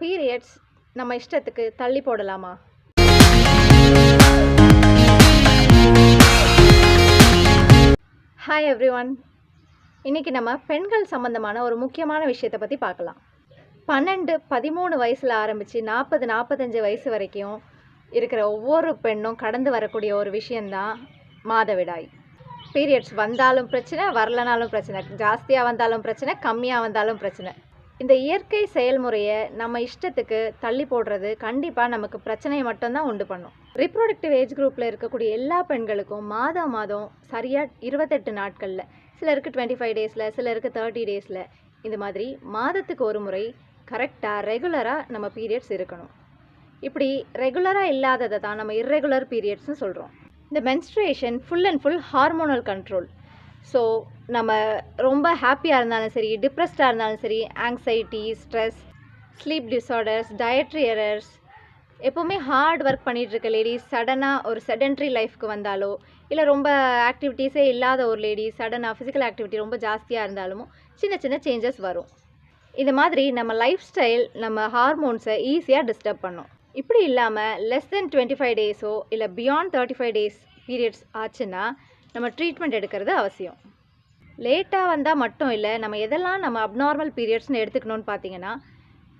Periods நம்ம இஷ்டத்துக்கு தள்ளி போடலாமா? ஹாய் எவ்ரி ஒன் இன்றைக்கி நம்ம பெண்கள் சம்மந்தமான ஒரு முக்கியமான விஷயத்தை பற்றி பார்க்கலாம். பன்னெண்டு பதிமூணு வயசில் ஆரம்பித்து நாற்பது நாற்பத்தஞ்சு வயசு வரைக்கும் இருக்கிற ஒவ்வொரு பெண்ணும் கடந்து வரக்கூடிய ஒரு விஷயந்தான் மாதவிடாய். பீரியட்ஸ் வந்தாலும் பிரச்சனை வரலனாலும் பிரச்சனை. ஜாஸ்தியாக வந்தாலும் பிரச்சனை கம்மியாக வந்தாலும் பிரச்சனை. இந்த இயற்கை செயல்முறையை நம்ம இஷ்டத்துக்கு தள்ளி போடுறது கண்டிப்பாக நமக்கு பிரச்சனையை மட்டும்தான் உண்டு பண்ணும். ரிப்ரொடக்டிவ் ஏஜ் குரூப்பில் இருக்கக்கூடிய எல்லா பெண்களுக்கும் மாதம் மாதம் சரியாக இருபத்தெட்டு நாட்களில் சிலருக்கு டுவெண்ட்டி ஃபைவ் டேஸில் சிலருக்கு தேர்ட்டி டேஸில் இந்த மாதிரி மாதத்துக்கு ஒரு முறை கரெக்டாக ரெகுலராக நம்ம பீரியட்ஸ் இருக்கணும். இப்படி ரெகுலராக இல்லாததை தான் நம்ம இர்ரெகுலர் பீரியட்ஸ்னு சொல்கிறோம் இந்த menstruation full and full hormonal control so நம்ம ரொம்ப ஹாப்பியாக இருந்தாலும் சரி டிப்ரெஸ்டாக இருந்தாலும் சரி anxiety stress sleep disorders dietary errors எப்போவுமே ஹார்ட் ஒர்க் பண்ணிகிட்ருக்க லேடிஸ் சடனாக ஒரு செடன்ட்ரி லைஃப்க்கு வந்தாலோ இல்லை ரொம்ப ஆக்டிவிட்டீஸே இல்லாத ஒரு லேடி சடனாக ஃபிசிக்கல் ஆக்டிவிட்டி ரொம்ப ஜாஸ்தியாக இருந்தாலும் சின்ன சின்ன சேஞ்சஸ் வரும். இந்த மாதிரி நம்ம லைஃப் ஸ்டைல் நம்ம ஹார்மோன்ஸை ஈஸியாக டிஸ்டர்ப் பண்ணும். இப்படி இல்லாமல் லெஸ் தென் டுவெண்ட்டி ஃபைவ் டேஸோ இல்லை beyond thirty five days periods ஆச்சுன்னா நம்ம ட்ரீட்மெண்ட் எடுக்கிறது அவசியம். லேட்டாக வந்தால் மட்டும் இல்லை நம்ம எதெல்லாம் நம்ம அப்நார்மல் பீரியட்ஸ்னு எடுத்துக்கணும்னு பார்த்தீங்கன்னா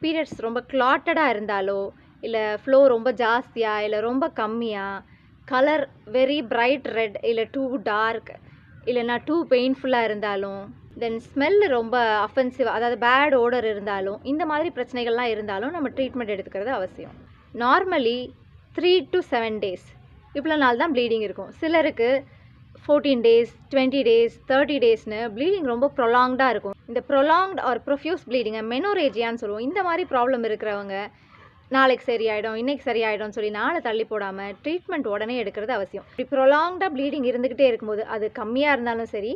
பீரியட்ஸ் ரொம்ப கிளாட்டடாக இருந்தாலோ இல்லை ஃப்ளோ ரொம்ப ஜாஸ்தியாக இல்லை ரொம்ப கம்மியாக கலர் வெரி பிரைட் ரெட் இல்லை டூ டார்க் இல்லைன்னா டூ பெயின்ஃபுல்லாக இருந்தாலும் தென் ஸ்மெல் ரொம்ப அஃபென்சிவ் அதாவது பேட் ஓடர் இருந்தாலும் இந்த மாதிரி பிரச்சனைகள்லாம் இருந்தாலும் நம்ம ட்ரீட்மெண்ட் எடுத்துக்கிறது அவசியம். Normally three to seven days இவ்வளோ நாள் தான் ப்ளீடிங் இருக்கும். சிலருக்கு fourteen days twenty days thirty டேஸ்னு bleeding ரொம்ப ப்ரொலாங்டாக இருக்கும். இந்த ப்ரொலாங்ட் ஆர் ப்ரொஃப்யூஸ் ப்ளீடிங்கை மெனோரேஜியான்னு சொல்லுவோம். இந்த மாதிரி ப்ராப்ளம் இருக்கிறவங்க நாளைக்கு சரியாயிடும் இன்றைக்கி சரியாயிடும் சொல்லி நாளை தள்ளி போடாமல் ட்ரீட்மெண்ட் உடனே எடுக்கிறது அவசியம். இப்படி ப்ரொலாங்டாக ப்ளீடிங் இருந்துக்கிட்டே இருக்கும்போது அது கம்மியாக இருந்தாலும் சரி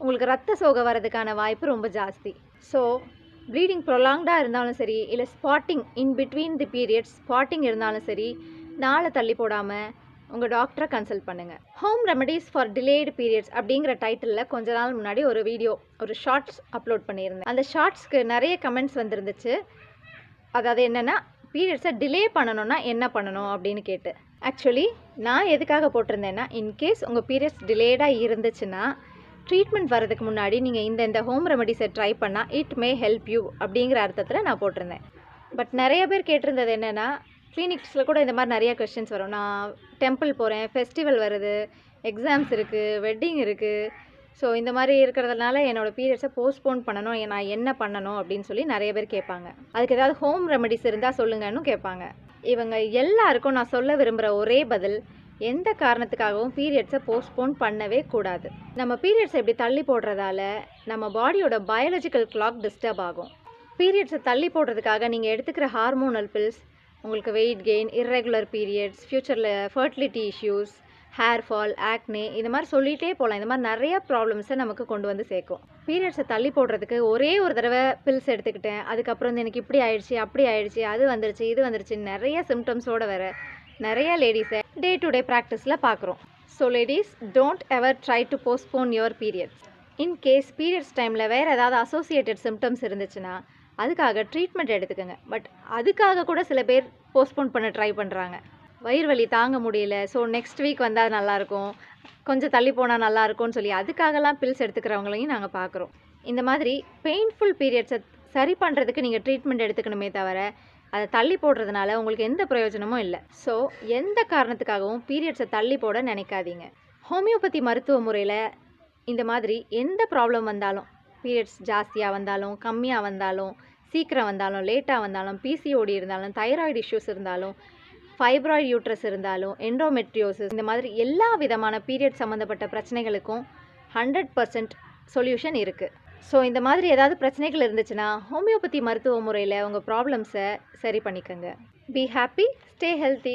உங்களுக்கு ரத்த சோகை வரதுக்கான வாய்ப்பு ரொம்ப ஜாஸ்தி. ஸோ ப்ளீடிங் ப்ரொலாங்டாக இருந்தாலும் சரி இல்லை spotting in between the periods spotting இருந்தாலும் சரி நாளை தள்ளி போடாமல் உங்கள் டாக்டரை கன்சல்ட் பண்ணுங்கள் home remedies for delayed periods அப்படிங்கிற டைட்டிலில் கொஞ்ச நாள் முன்னாடி ஒரு வீடியோ ஒரு ஷார்ட்ஸ் அப்லோட் பண்ணியிருந்தேன். அந்த ஷார்ட்ஸ்க்கு நிறைய கமெண்ட்ஸ் வந்துருந்துச்சு. அதாவது என்னென்னா பீரியட்ஸை டிலே பண்ணணும்னா என்ன பண்ணணும் அப்படின்னு கேட்டு. ஆக்சுவலி நான் எதுக்காக போட்டிருந்தேன்னா இன்கேஸ் உங்கள் பீரியட்ஸ் டிலேடாக இருந்துச்சுன்னா ட்ரீட்மெண்ட் வரதுக்கு முன்னாடி நீங்கள் இந்த இந்த ஹோம் ரெமடிஸை ட்ரை பண்ணால் இட் மே ஹெல்ப் யூ அப்படிங்கிற அர்த்தத்தில் நான் போட்டிருந்தேன். பட் நிறைய பேர் கேட்டிருந்தது என்னென்னா கிளினிக்ஸில் கூட இந்த மாதிரி நிறைய கொஷின்ஸ் வரும். நான் டெம்பிள் போகிறேன் ஃபெஸ்டிவல் வருது எக்ஸாம்ஸ் இருக்குது வெட்டிங் இருக்குது ஸோ இந்த மாதிரி இருக்கிறதுனால என்னோடய பீரியட்ஸை போஸ்ட்போன் பண்ணணும். நான் என்ன பண்ணணும் அப்படின்னு சொல்லி நிறைய பேர் கேட்பாங்க. அதுக்கு ஏதாவது ஹோம் ரெமடிஸ் இருந்தால் சொல்லுங்கன்னு கேட்பாங்க. இவங்க எல்லாருக்கும் நான் சொல்ல விரும்புகிற ஒரே பதில் எந்த காரணத்துக்காகவும் பீரியட்ஸை போஸ்ட்போன் பண்ணவே கூடாது. நம்ம பீரியட்ஸை இப்படி தள்ளி போடுறதால நம்ம பாடியோட பயாலஜிக்கல் கிளாக் டிஸ்டர்ப் ஆகும். பீரியட்ஸை தள்ளி போடுறதுக்காக நீங்கள் எடுத்துக்கிற ஹார்மோனல் பில்ஸ் உங்களுக்கு வெயிட் கெயின் இர்ரெகுலர் பீரியட்ஸ் ஃப்யூச்சரில் fertility issues hair fall acne இந்த மாதிரி சொல்லிகிட்டே போகலாம் இந்த மாதிரி நிறைய ப்ராப்ளம்ஸை நமக்கு கொண்டு வந்து சேர்க்கும். பீரியட்ஸை தள்ளி போடுறதுக்கு ஒரே ஒரு தடவை பில்ஸ் எடுத்துக்கிட்டேன். அதுக்கப்புறம் வந்து எனக்கு இப்படி ஆயிடுச்சு அப்படி ஆயிடுச்சு அது வந்துருச்சு இது வந்துருச்சு. நிறைய சிம்டம்ஸோடு வர நிறைய லேடிஸை டே டு டே ப்ராக்டிஸில் பார்க்குறோம். So ladies don't ever try to postpone your periods in case periods டைமில் வேறு ஏதாவது அசோசியேட்டட் சிம்டம்ஸ் இருந்துச்சுன்னா அதுக்காக ட்ரீட்மெண்ட் எடுத்துக்கோங்க. பட் அதுக்காக கூட சில பேர் போஸ்ட்போன் பண்ண ட்ரை பண்ணுறாங்க வயிறு வலி தாங்க முடியல. ஸோ நெக்ஸ்ட் வீக் வந்தால் நல்லாயிருக்கும் கொஞ்சம் தள்ளி போனால் நல்லாயிருக்கும்னு சொல்லி அதுக்காகலாம் பில்ஸ் எடுத்துக்கிறவங்களையும் நாங்கள் பார்க்குறோம் இந்த மாதிரி பெயின்ஃபுல் பீரியட்ஸை சரி பண்ணுறதுக்கு நீங்கள் ட்ரீட்மெண்ட் எடுத்துக்கணுமே தவிர அதை தள்ளி போடுறதுனால உங்களுக்கு எந்த பிரயோஜனமும் இல்லை. ஸோ எந்த காரணத்துக்காகவும் பீரியட்ஸை தள்ளி போட நினைக்காதீங்க. ஹோமியோபதி மருத்துவ முறையில் இந்த மாதிரி எந்த ப்ராப்ளம் வந்தாலும் பீரியட்ஸ் ஜாஸ்தியாக வந்தாலும் கம்மியாக வந்தாலும் சீக்கிரம் வந்தாலும் லேட்டாக வந்தாலும் பிசிஓடி இருந்தாலும் தைராய்டு இஷ்யூஸ் இருந்தாலும் ஃபைப்ராய்டு யூட்ரஸ் இருந்தாலும் என்டோமெட்ரியோசிஸ் இந்த மாதிரி எல்லா விதமான பீரியட் சம்மந்தப்பட்ட பிரச்சனைகளுக்கும் ஹண்ட்ரட் பர்சன்ட் சொல்யூஷன் இருக்குது ஸோ இந்த மாதிரி ஏதாவது பிரச்சனைகள் இருந்துச்சுன்னா ஹோமியோபதி மருத்துவ முறையில் உங்கள் ப்ராப்ளம்ஸை சரி பண்ணிக்கோங்க. Be happy stay healthy